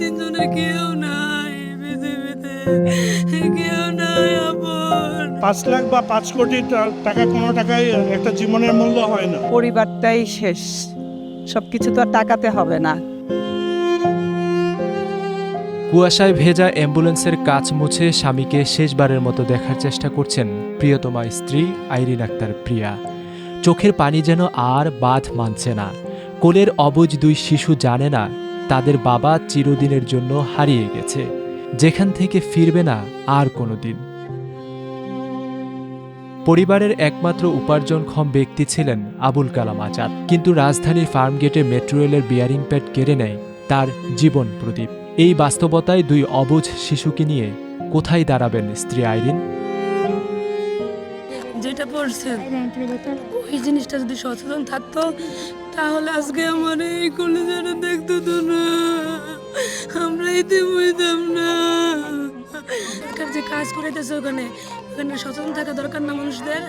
তিনজনের কেউ নাই পৃথিবীতে কেউ নাই আপন। পাঁচ লাখ বা পাঁচ কোটি টাকা কোনো টাকায় একটা জীবনের মূল্য হয় না। পরিবারটাই শেষ। সব কিছু তো আর টাকাতে হবে না। কুয়াশায় ভেজা অ্যাম্বুলেন্সের কাচ মুছে স্বামীকে শেষবারের মতো দেখার চেষ্টা করছেন প্রিয়তমা স্ত্রী আইরিন আক্তার প্রিয়া। চোখের পানি যেন আর বাঁধ মানছে না। কোলের অবুজ দুই শিশু জানে না তাদের বাবা চিরদিনের জন্য হারিয়ে গেছে। যেখান থেকে ফিরবে না আর কোনো দিন। পরিবারের একমাত্র উপার্জনক্ষম ব্যক্তি ছিলেন আবুল কালাম আজাদ। কিন্তু রাজধানীর ফার্মগেটে মেট্রো রেলের বিয়ারিং প্যাড কেড়ে নেয় তার জীবন প্রদীপ। এই বাস্তবতায় দুই অবুঝ শিশুকে নিয়ে কোথায় দাঁড়াবেন স্ত্রী আইরিন? যেটা পড়ছেন ওই জিনিসটা যদি সচেতন থাকতো, তাহলে আজকে আমার এই কলেজাটা দেখতো তো না আমরা এতে বুঝতাম না। সরকার যে কাজ করাইতেছে ওখানে? ওখানে সচেতন থাকা দরকার না মানুষদের?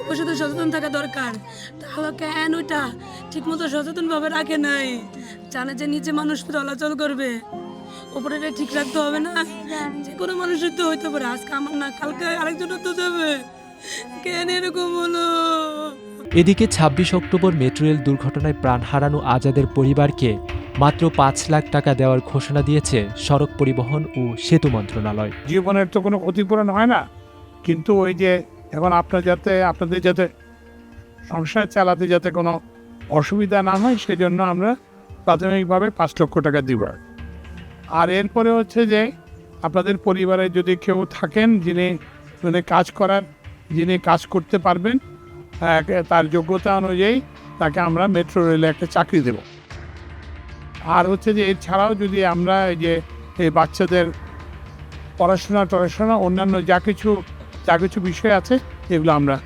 অবশ্যই তো সচেতন থাকা দরকার। তাহলে কেন ওইটা? ঠিক মতো সচেতন ভাবে রাখে নাই। জানে যে নিচে মানুষ চলাচল করবে। ওপরে ঠিক রাখতে হবে না। যে কোনো মানুষের তো হইতে পারে। আজকে আমার না কালকে আরেকজনের তো যাবে। কেন এরকম হলো? এদিকে ছাব্বিশ অক্টোবর মেট্রো রেল দুর্ঘটনায় প্রাণ হারানো আজাদের পরিবারকে মাত্র পাঁচ লাখ টাকা দেওয়ার ঘোষণা দিয়েছে সড়ক পরিবহন ও সেতু মন্ত্রণালয়। জীবনের তো কোনো ক্ষতিপূরণ হয় না। কিন্তু ওই যে এখন আপনার যাতে আপনাদের যাতে সংসার চালাতে যাতে কোনো অসুবিধা না হয় সেজন্য আমরা প্রাথমিকভাবে পাঁচ লক্ষ টাকা দিব। আর এরপরে হচ্ছে যে আপনাদের পরিবারে যদি কেউ থাকেন যিনি মানে কাজ করার যিনি কাজ করতে পারবেন তার যোগ্যতা অনুযায়ী তাকে আমরা মেট্রো রেলে একটা চাকরি দেব। আর হচ্ছে যে এছাড়াও যদি আমরা এই যে, এই বাচ্চাদের পড়াশোনা টড়াশোনা, অন্যান্য যা কিছু যা কিছু বিষয় আছে, এগুলো আমরা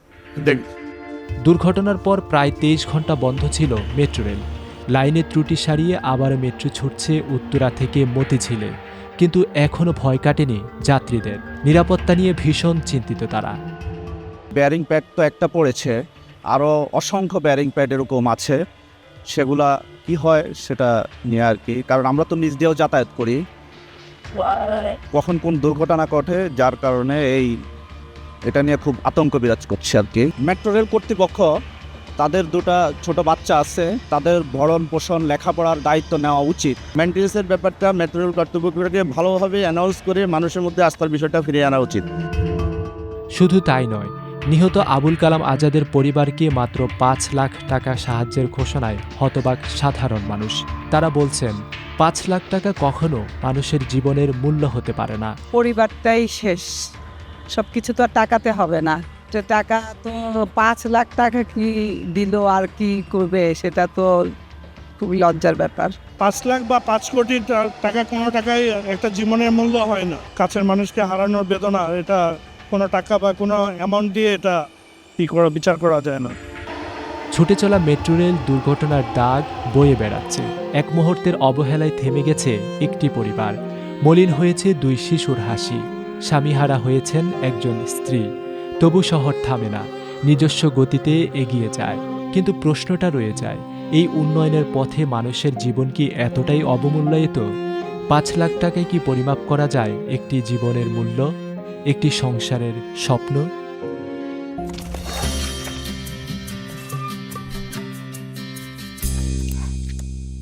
দেখব। দুর্ঘটনার পর প্রায় তেইশ ঘণ্টা বন্ধ ছিল মেট্রো রেল লাইনে ত্রুটি সারিয়ে আবার মেট্রো ছুটছে উত্তরা থেকে মতিঝিলে। কিন্তু এখনও ভয় কাটেনি যাত্রীদের। নিরাপত্তা নিয়ে ভীষণ চিন্তিত তারা। ব্যারিং প্যাড তো একটা পড়েছে। আরও অসংখ্য ব্যারিং প্যাড এরকম আছে। সেগুলা কি হয় সেটা নিয়ে আর কি। কারণ আমরা তো নিজ দিয়েও যাতায়াত করি। কখন কোন দুর্ঘটনা ঘটে, যার কারণে এই এটা নিয়ে খুব আতঙ্ক বিরাজ করছে আর কি। মেট্রো রেল কর্তৃপক্ষ, তাদের দুটো ছোট বাচ্চা আছে, তাদের ভরণ পোষণ, লেখাপড়ার দায়িত্ব নেওয়া উচিত। মেনটেন্সের ব্যাপারটা মেট্রো রেল কর্তৃপক্ষকে ভালোভাবে অ্যানাউন্স করে মানুষের মধ্যে আস্থার বিষয়টা ফিরিয়ে আনা উচিত। শুধু তাই নয় নিহত আবুল কালাম আজাদের পরিবারকে মাত্র পাঁচ লাখ টাকা সাহায্যের ঘোষণায় হতবাক সাধারণ মানুষ। তারা বলছেন পাঁচ লাখ টাকা কখনো মানুষের জীবনের মূল্য হতে পারে না। পরিবারটাই শেষ। সব কিছু তো আর টাকাতে হবে না। টাকা তো পাঁচ লাখ টাকা কি দিল আর কি করবে সেটা তো খুবই লজ্জার ব্যাপার। পাঁচ লাখ বা পাঁচ কোটি টাকা কোনো টাকায় একটা জীবনের মূল্য হয় না। কাছের মানুষকে হারানোর বেদনা এটা কোনো টাকা বা কোনো অ্যামাউন্ট দিয়ে এটা কি করা, বিচার করা যায় না। ছুটে চলা মেট্রো রেল দুর্ঘটনার দাগ বয়ে বেড়াচ্ছে। এক মুহূর্তের অবহেলায় থেমে গেছে একটি পরিবার। মলিন হয়েছে দুই শিশুর হাসি। স্বামীহারা হয়েছেন একজন স্ত্রী। তবু শহর থামে না। নিজস্ব গতিতে এগিয়ে যায়। কিন্তু প্রশ্নটা রয়ে যায়, এই উন্নয়নের পথে মানুষের জীবন কি এতটাই অবমূল্যায়িত? পাঁচ লাখ টাকায় কি পরিমাপ করা যায় একটি জীবনের মূল্য? একটি সংসারের স্বপ্ন।